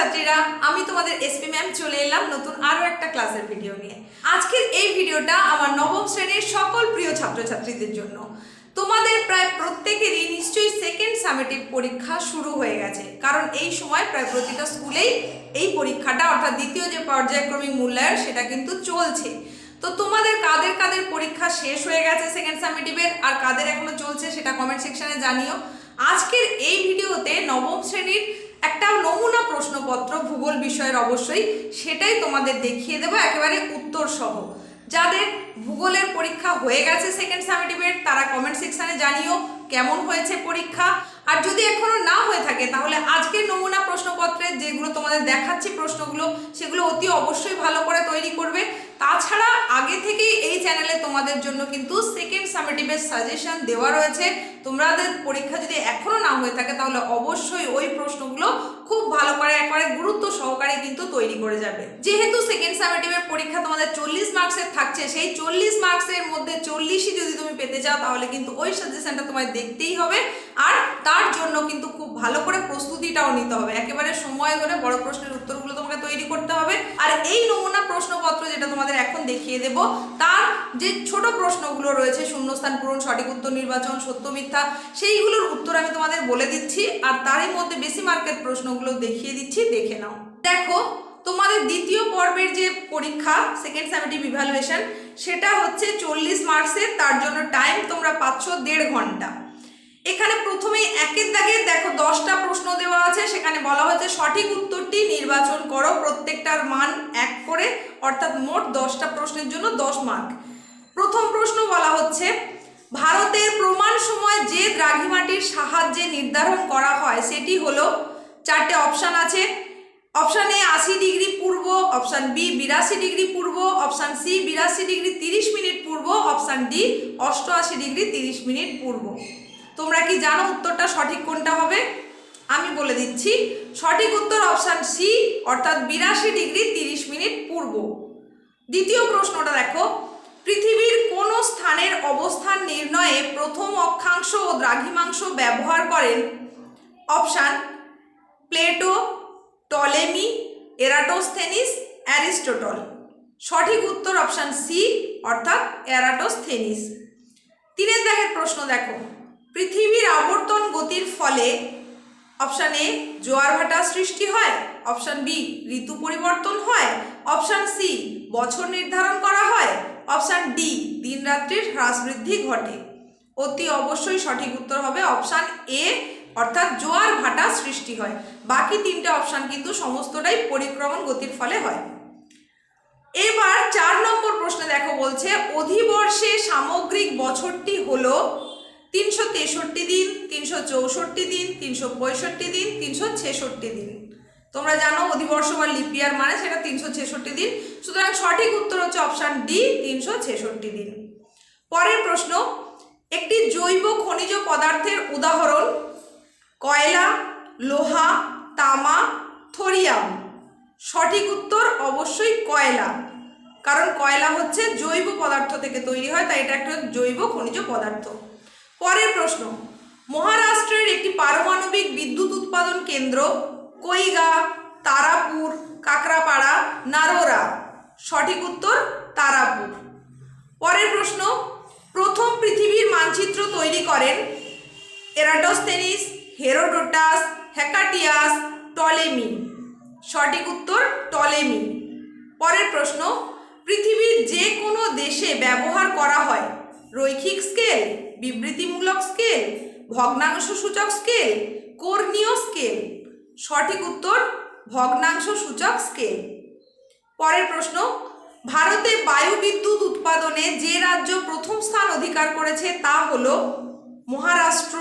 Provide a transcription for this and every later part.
ছাত্রছাত্রীরা আমি তোমাদের এসপি ম্যাম চলে এলাম নতুন আরও একটা ক্লাসের ভিডিও নিয়ে। আজকের এই ভিডিওটা আমার নবম শ্রেণির সকল প্রিয় ছাত্রছাত্রীদের জন্য। তোমাদের প্রায় প্রত্যেকেরই নিশ্চয়ই সেকেন্ড সামেটিভ পরীক্ষা শুরু হয়ে গেছে। কারণ এই সময় প্রায় প্রতিটা স্কুলেই এই পরীক্ষাটা, অর্থাৎ দ্বিতীয় যে পর্যায়ক্রমিক মূল্যায়ন, সেটা কিন্তু চলছে। তো তোমাদের কাদের কাদের পরীক্ষা শেষ হয়ে গেছে সেকেন্ড সামেটিভের আর কাদের এখনও চলছে সেটা কমেন্ট সেকশানে জানিও। আজকের এই ভিডিওতে নবম শ্রেণির একটা নমুনা প্রশ্নপত্র ভূগোল বিষয়ের অবশ্যই সেটাই তোমাদের দেখিয়ে দেবো, একেবারে উত্তর সহ যাদের ভূগোলের পরীক্ষা হয়ে গেছে সেকেন্ড সামেটিভের তারা কমেন্ট সেকশানে জানিও কেমন হয়েছে পরীক্ষা। আর যদি এখনও না হয়ে থাকে, তাহলে আজকের নমুনা প্রশ্নপত্রে যেগুলো তোমাদের দেখাচ্ছি প্রশ্নগুলো, সেগুলো অতি অবশ্যই ভালো করে তৈরি করবে। তাছাড়া আগে থেকেই এই চ্যানেলে তোমাদের জন্য কিন্তু সেকেন্ড সামেটিভের সাজেশন দেওয়া রয়েছে। তোমাদের পরীক্ষা যদি এখনও না হয়ে থাকে, তাহলে অবশ্যই ওই প্রশ্নগুলো খুব ভালো করে একবারে গুরুত্ব সহকারে কিন্তু তৈরি করে যাবে। যেহেতু সেকেন্ড সামেটিভের পরীক্ষা তোমাদের চল্লিশ মার্কসের থাকছে, সেই চল্লিশ মার্কসের মধ্যে চল্লিশই যদি তুমি পেতে চাও তাহলে কিন্তু ওই সাজেশনটা তোমায় দেখতেই হবে। আর তার জন্য কিন্তু খুব ভালো করে প্রস্তুতিটাও নিতে হবে। একেবারে সময় ধরে বড় প্রশ্নের উত্তরগুলো তোমাকে তৈরি করতে হবে। আর এই নমুনা প্রশ্নপত্র যেটা তোমাদের এখন দেখিয়ে দেব, তার যে ছোট প্রশ্নগুলো রয়েছে, শূন্যস্থান পূরণ, সঠিক উত্তর নির্বাচন, সত্য মিথ্যা, সেইগুলোর উত্তর আমি তোমাদের বলে দিচ্ছি আর তারই মধ্যে বেশি মার্কের প্রশ্নগুলো দেখিয়ে দিচ্ছি, দেখে নাও। দেখো, তোমাদের দ্বিতীয় পর্বের যে পরীক্ষা সেকেন্ড সামেটিভ ইভ্যালুয়েশন সেটা হচ্ছে চল্লিশ মার্কসের তার জন্য টাইম তোমরা পাচ্ছ দেড় ঘণ্টা। এখানে প্রথমেই একের দাগে দেখো দশটা প্রশ্ন দেওয়া আছে, সেখানে বলা হয়েছে সঠিক উত্তরটি নির্বাচন করো, প্রত্যেকটার মান এক করে, অর্থাৎ মোট দশটা প্রশ্নের জন্য দশ মার্ক প্রথম প্রশ্ন বলা হচ্ছে, ভারতের প্রমাণ সময় যে দ্রাঘিমাটির সাহায্যে নির্ধারণ করা হয়, সেটি হলো, চারটে অপশান আছে অপশান এ আশি ডিগ্রি পূর্ব অপশান বি বিরাশি ডিগ্রি পূর্ব অপশান সি বিরাশি ডিগ্রি তিরিশ মিনিট পূর্ব অপশান ডি অষ্টআশি ডিগ্রি তিরিশ মিনিট পূর্ব। তোমরা কি জানো উত্তরটা সঠিক কোনটা হবে? আমি বলে দিচ্ছি, সঠিক উত্তর অপশান সি অর্থাৎ বিরাশি ডিগ্রি তিরিশ মিনিট পূর্ব। দ্বিতীয় প্রশ্নটা দেখো, পৃথিবীর কোন স্থানের অবস্থান নির্ণয়ে প্রথম অক্ষাংশ ও দ্রাঘিমাংশ ব্যবহার করেন? Option, Plato, Ptolemy Eratosthenes Aristotle. সঠিক উত্তর অপশান সি অর্থাৎ অ্যারাটোস্থেনিস তিনের দাগের প্রশ্ন দেখো পৃথিবীর আবর্তন গতির ফলে অপশান এ জোয়ার ভাটা সৃষ্টি হয়, অপশান বি ঋতু পরিবর্তন হয়, অপশান সি বছর নির্ধারণ করা হয়, অপশান ডি দিন রাত্রির হ্রাস বৃদ্ধি ঘটে। অতি অবশ্যই সঠিক উত্তর হবে অপশান এ, অর্থাৎ জোয়ার ভাটা সৃষ্টি হয়। বাকি তিনটে অপশান কিন্তু সমস্তটাই পরিক্রমণ গতির ফলে হয়। এবার চার নম্বর প্রশ্নে দেখো বলছে, অধিবর্ষে সামগ্রিক বছরটি হলো তিনশো তেষট্টি দিন, তিনশো চৌষট্টি দিন, তিনশো পঁয়ষট্টি দিন, তিনশো ছেষট্টি দিন। তোমরা জানো অধিবর্ষ বা লিপিয়ার মানে সেটা তিনশো ছেষট্টি দিন। সুতরাং সঠিক উত্তর হচ্ছে অপশান ডি, তিনশো ছেষট্টি দিন। পরের প্রশ্ন, একটি জৈব খনিজ পদার্থের উদাহরণ, কয়লা, লোহা, তামা, থোরিয়াম। সঠিক উত্তর অবশ্যই কয়লা, কারণ কয়লা হচ্ছে জৈব পদার্থ থেকে তৈরি হয়, তাই এটা একটা জৈব খনিজ পদার্থ। পরের প্রশ্ন, মহারাষ্ট্রের একটি পারমাণবিক বিদ্যুৎ উৎপাদন কেন্দ্র কৈগা তারাপুর কাকরাপাড়া নারোরা? সঠিক উত্তর, তারাপুর। পরের প্রশ্ন, প্রথম পৃথিবীর মানচিত্র তৈরি করেন এরাটোস্থেনিস, হেরোডোটাস হ্যাকাটিয়াস টলেমি। সঠিক উত্তর, টলেমি। পরের প্রশ্ন, পৃথিবীর যে কোনো দেশে ব্যবহার করা হয় রৈখিক স্কেল? বিবৃতিমূলক স্কেল ভগ্নাংশ সূচক স্কেল কর্ণীয় স্কেল সঠিক উত্তর, ভগ্নাংশ সূচক স্কেল পরের প্রশ্ন, ভারতে বায়ু বিদ্যুৎ উৎপাদনে যে রাজ্য প্রথম স্থান অধিকার করেছে তা হল মহারাষ্ট্র,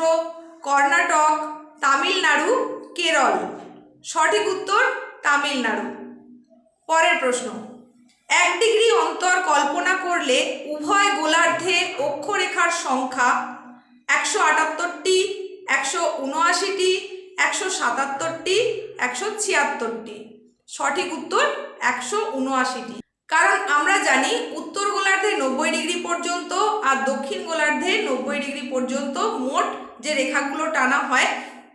কর্ণাটক, তামিলনাড়ু, কেরল। সঠিক উত্তর, তামিলনাড়ু। পরের প্রশ্ন এক ডিগ্রি অন্তর কল্পনা করলে উভয় গোলার্ধে অক্ষরেখার সংখ্যা একশো আটাত্তরটি, একশো উনআশিটি, একশো সাতাত্তরটি, একশো ছিয়াত্তরটি। সঠিক উত্তর একশো উনআশিটি। কারণ আমরা জানি উত্তর গোলার্ধে নব্বই ডিগ্রি পর্যন্ত আর দক্ষিণ গোলার্ধে নব্বই ডিগ্রি পর্যন্ত মোট যে রেখাগুলো টানা হয়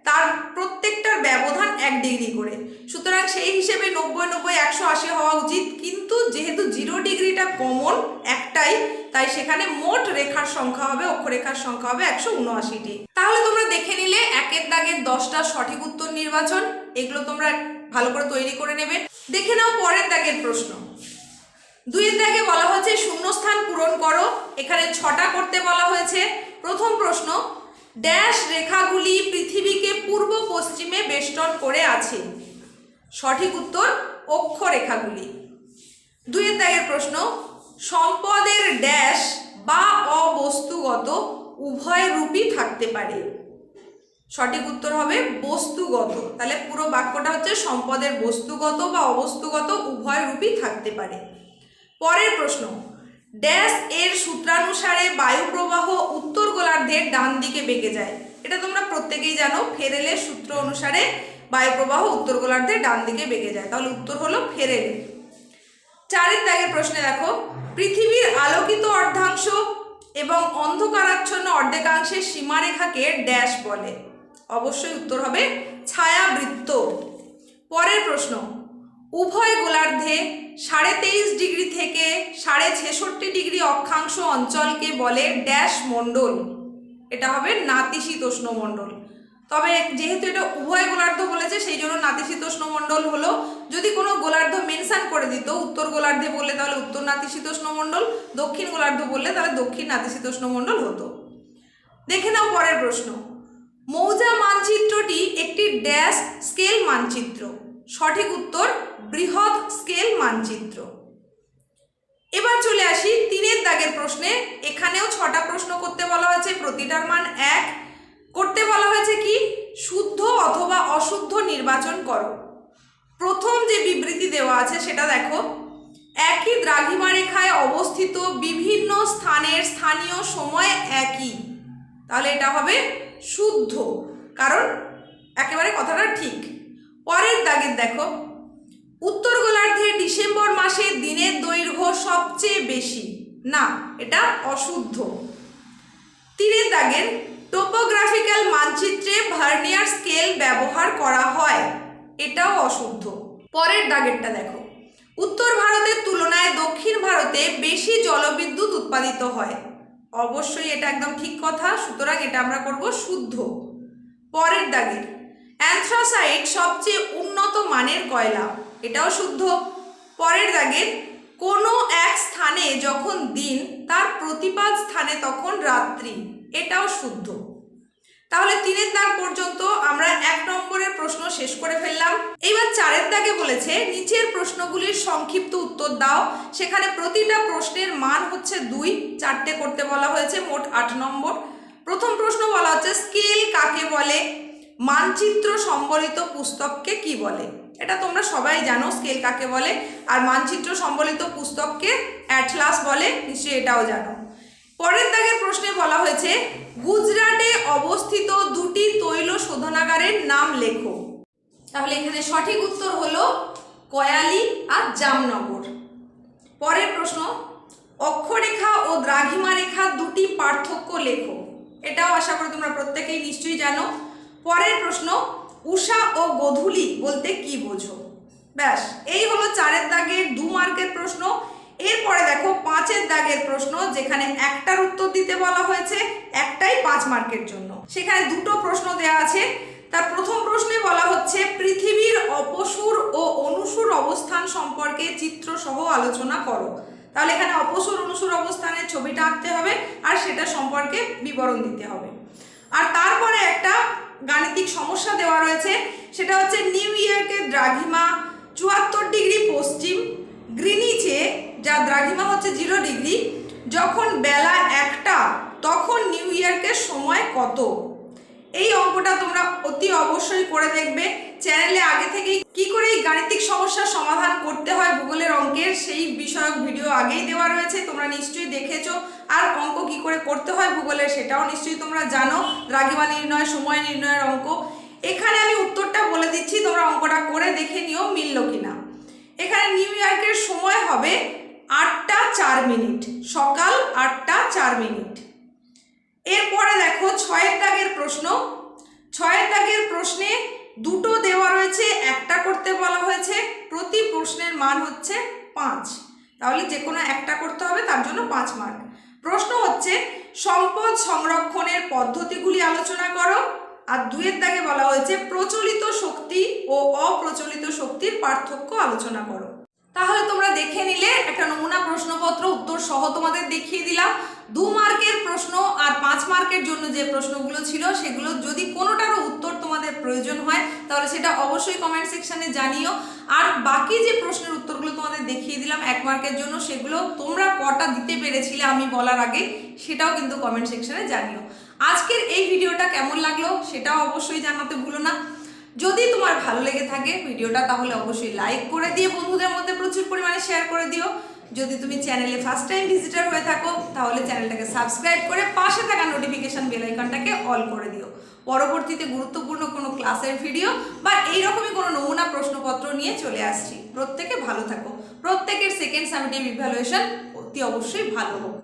তার প্রত্যেকটার ব্যবধান এক ডিগ্রি করে। সুতরাং সেই হিসেবে নব্বই নব্বই, একশো, আশি হওয়া উচিত। কিন্তু যেহেতু জিরো ডিগ্রিটা কমন একটাই, তাই সেখানে মোট রেখার সংখ্যা হবে, অক্ষরেখার সংখ্যা হবে একশো উনআশিটি। তাহলে তোমরা দেখে নিলে একের দাগের দশটা সঠিক উত্তর নির্বাচন। এগুলো তোমরা ভালো করে তৈরি করে নেবে। দেখে নাও পরের দাগের প্রশ্ন। দুইয়ের দাগে বলা হয়েছে, শূন্যস্থান পূরণ করো। এখানে ছটা করতে বলা হয়েছে। প্রথম প্রশ্ন ড্যাশ রেখাগুলি পৃথিবীকে পূর্ব পশ্চিমে বেষ্টন করে আছে। সঠিক উত্তর অক্ষরেখাগুলি। দুইয়ের দাগের প্রশ্ন, সম্পদের ড্যাশ বা অবস্তুগত উভয় রূপই থাকতে পারে। সঠিক উত্তর হবে বস্তুগত। তাহলে পুরো বাক্যটা হচ্ছে সম্পদের বস্তুগত বা অবস্তুগত উভয় রূপই থাকতে পারে। পরের প্রশ্ন, ড্যাশ এর সূত্রানুসারে বায়ু প্রবাহ উত্তর গোলার্ধের ডান দিকে বেঁকে যায়। এটা তোমরা প্রত্যেকেই জানো ফেরেলের সূত্র অনুসারে বায়ুপ্রবাহ উত্তর গোলার্ধের ডান দিকে বেঁকে যায়। তাহলে উত্তর হলো ফেরেলে। চারের দাগের প্রশ্নে দেখো, পৃথিবীর আলোকিত অর্ধাংশ এবং অন্ধকারাচ্ছন্ন অর্ধেকাংশের সীমারেখাকে ড্যাশ বলে। অবশ্যই উত্তর হবে ছায়াবৃত্ত। পরের প্রশ্ন, উভয় গোলার্ধে সাড়ে তেইশ ডিগ্রি থেকে সাড়ে ছেষট্টি ডিগ্রি অক্ষাংশ অঞ্চলকে বলে ড্যাশ মণ্ডল। এটা হবে নাতিশীতোষ্ণ মণ্ডল। তবে যেহেতু এটা উভয় গোলার্ধ বলেছে, সেই জন্য নাতিশীতোষ্ণ মণ্ডল হলো। যদি কোনো গোলার্ধ মেনশন করে দিত, উত্তর গোলার্ধে বললে তাহলে উত্তর নাতিশীতোষ্ণ মণ্ডল, দক্ষিণ গোলার্ধ বললে তাহলে দক্ষিণ নাতিশীতোষ্ণ মণ্ডল হতো। দেখে নাও পরের প্রশ্ন। মৌজা মানচিত্রটি একটি ড্যাশ স্কেল মানচিত্র। সঠিক উত্তর বৃহৎ স্কেল মানচিত্র। এবার চলে আসি তিনের দাগের প্রশ্নে। এখানেও ছটা প্রশ্ন করতে বলা হয়েছে, প্রতিটার মান এক। করতে বলা হয়েছে কি? শুদ্ধ অথবা অশুদ্ধ নির্বাচন করো। প্রথম যে বিবৃতি দেওয়া আছে সেটা দেখো। একই দ্রাঘিমা রেখায় অবস্থিত বিভিন্ন স্থানের স্থানীয় সময় একই। তাহলে এটা হবে শুদ্ধ, কারণ একেবারে কথাটা ঠিক। পরের দাগের দেখো। উত্তর গোলার্ধে দৈর্ঘ্য সবচেয়ে বেশি। না, এটা অশুদ্ধ। তীরের দাগের টোপোগ্রাফিক্যাল মানচিত্রে ভার্নিয়ার স্কেল ব্যবহার করা হয়। এটাও অশুদ্ধ। পরের দাগেরটা দেখো। উত্তর ভারতের তুলনায় দক্ষিণ ভারতে বেশি জলবিদ্যুৎ উৎপাদিত হয়। অবশ্যই এটা একদম ঠিক কথা, সুতরাং এটা আমরা করব শুদ্ধ। পরের দাগের অ্যান্থ্রাসাইট সবচেয়ে উন্নত মানের কয়লা। এটাও শুদ্ধ। পরের দাগের কোনো এক স্থানে যখন দিন, তার প্রতিপাদ স্থানে তখন রাত্রি। এটাও শুদ্ধ। তাহলে তিনের দাগ পর্যন্ত আমরা এক নম্বরের প্রশ্ন শেষ করে ফেললাম। এবার চারের দাগে বলেছে, নিচের প্রশ্নগুলির সংক্ষিপ্ত উত্তর দাও। সেখানে প্রতিটা প্রশ্নের মান হচ্ছে দুই, চারটে করতে বলা হয়েছে, মোট আট নম্বর। প্রথম প্রশ্ন বলা হচ্ছে, স্কেল কাকে বলে? মানচিত্র সম্বলিত পুস্তককে কি বলে? এটা তোমরা সবাই জানো, স্কেল কাকে বলে? আর মানচিত্র সম্বলিত পুস্তককে অ্যাটলাস বলে, নিশ্চয়ই এটাও জানো। পরের দাগের প্রশ্নে বলা হয়েছে, গুজরাটে অবস্থিত দুটি তৈল শোধনাগারের নাম লেখো। তাহলে এখানে সঠিক উত্তর হলো কয়ালি আর জামনগর। পরের প্রশ্ন, অক্ষরেখা ও দ্রাঘিমা রেখা দুটি পার্থক্য লেখো। এটাও আশা করি তোমরা প্রত্যেকেই নিশ্চয়ই জানো। পরের প্রশ্ন উষা ও গধূলি বলতে কি বোঝো? ব্যাস, এই হলো চারের দাগের দু মার্কের প্রশ্ন। এরপরে দেখো পাঁচের দাগের প্রশ্ন, যেখানে একটার উত্তর দিতে বলা হয়েছে, একটাই পাঁচ মার্কের জন্য। সেখানে দুটো প্রশ্ন দেওয়া আছে। তার প্রথম প্রশ্নে বলা হচ্ছে, পৃথিবীর অপসুর ও অনুসুর অবস্থান সম্পর্কে চিত্র সহ আলোচনা করো। তাহলে এখানে অপসুর, অনুসুর অবস্থানের ছবিটা আঁকতে হবে, আর সেটা সম্পর্কে বিবরণ দিতে হবে। আর তারপরে একটা গাণিতিক সমস্যা দেওয়া রয়েছে। সেটা হচ্ছে নিউ ইয়র্কের দ্রাঘিমা চুয়াত্তর ডিগ্রি পশ্চিম গ্রিনিচে, যা দ্রাঘিমা হচ্ছে জিরো ডিগ্রি, যখন বেলা একটা, তখন নিউ ইয়র্কের সময় কত? এই অঙ্কটা তোমরা অতি অবশ্যই করে দেখবে। চ্যানেলে আগে থেকেই কি করে এই গাণিতিক সমস্যার সমাধান করতে হয় ভূগোলের অঙ্কের, সেই বিষয়ক ভিডিও আগেই দেওয়া রয়েছে, তোমরা নিশ্চয়ই দেখেছ। আর অঙ্ক কি করে করতে হয় ভূগোলের সেটাও নিশ্চয়ই তোমরা জানো। দ্রাঘিমা নির্ণয়, সময় নির্ণয়ের অঙ্ক। এখানে আমি উত্তরটা বলে দিচ্ছি, তোমরা অঙ্কটা করে দেখে নিও মিলল কিনা। এখানে নিউ ইয়র্কের সময় হবে আটটা চার মিনিট, সকাল আটটা চার মিনিট। এরপরে দেখো ছয়ের দাগের প্রশ্ন। ছয়ের দাগের প্রশ্নে দুটো দেওয়া রয়েছে, একটা করতে বলা হয়েছে, প্রতি প্রশ্নের মান হচ্ছে পাঁচ। তাহলে যে কোনো একটা করতে হবে, তার জন্য পাঁচ মার্ক প্রশ্ন হচ্ছে, সম্পদ সংরক্ষণের পদ্ধতিগুলি আলোচনা করো। আর দুয়ের দাগে বলা হয়েছে, প্রচলিত শক্তি ও অপ্রচলিত শক্তির পার্থক্য আলোচনা করো। তাহলে তোমরা দেখে নিলে, একটা নমুনা প্রশ্নপত্র উত্তর সহ তোমাদের দেখিয়ে দিলাম। দু মার্কের প্রশ্ন আর পাঁচ মার্কের জন্য যে প্রশ্নগুলো ছিল, সেগুলো যদি কোনোটারও উত্তর তোমাদের প্রয়োজন হয়, তাহলে সেটা অবশ্যই কমেন্ট সেকশানে জানিও। আর বাকি যে প্রশ্নের উত্তরগুলো তোমাদের দেখিয়ে দিলাম এক মার্কের জন্য, সেগুলো তোমরা কটা দিতে পেরেছিলে আমি বলার আগে, সেটাও কিন্তু কমেন্ট সেকশানে জানিও। আজকের এই ভিডিওটা কেমন লাগল সেটাও অবশ্যই জানাতে ভুলো না। যদি তোমার ভালো লেগে থাকে ভিডিওটা, তাহলে অবশ্যই লাইক করে দিয়ে বন্ধুদের মধ্যে প্রচুর পরিমাণে শেয়ার করে দিও। যদি তুমি চ্যানেলে ফার্স্ট টাইম ভিজিটার হয়ে থাকো, তাহলে চ্যানেলটাকে সাবস্ক্রাইব করে পাশে থাকা নোটিফিকেশন বেল আইকনটাকে অল করে দিও। পরবর্তীতে গুরুত্বপূর্ণ কোনো ক্লাসের ভিডিও বা এইরকমই কোনো নমুনা প্রশ্নপত্র নিয়ে চলে আসছি। প্রত্যেকে ভালো থাকো। প্রত্যেকের সেকেন্ড সামিটিভ ইভ্যালুয়েশন অতি অবশ্যই ভালো হোক।